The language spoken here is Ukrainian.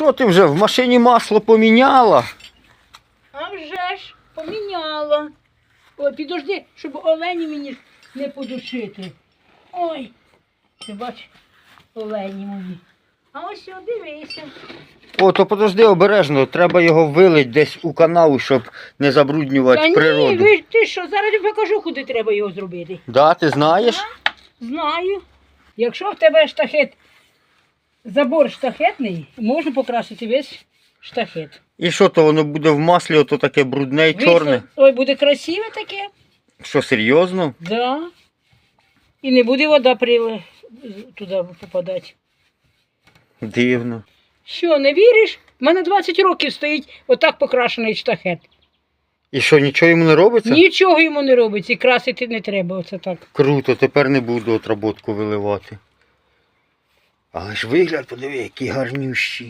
Що ти вже в машині масло поміняла? А вже ж поміняла. Ой, підожди, щоб олені мені не подушити. Ой, ти бач, олені мої. А ось дивися. О, то подожди обережно, треба його вилить десь у канаву, щоб не забруднювати Та ні, природу. ви, ти що, зараз я покажу, куди треба його зробити. Да, ти знаєш? Знаю. Якщо в тебе штахет, забор штахетний, можна покрасити весь штахет. І що то воно буде в маслі, ото таке брудне і чорне? Ой, буде красиве таке. Що серйозно? Да. І не буде вода при... туди попадати. Дивно. Що, не віриш? У мене 20 років стоїть отак покрашений штахет. І що, нічого йому не робиться? Нічого йому не робиться, і красити не треба, оце так. Круто, тепер не буду отработку виливати. Але ж вигляд, подиви, який гарнющий.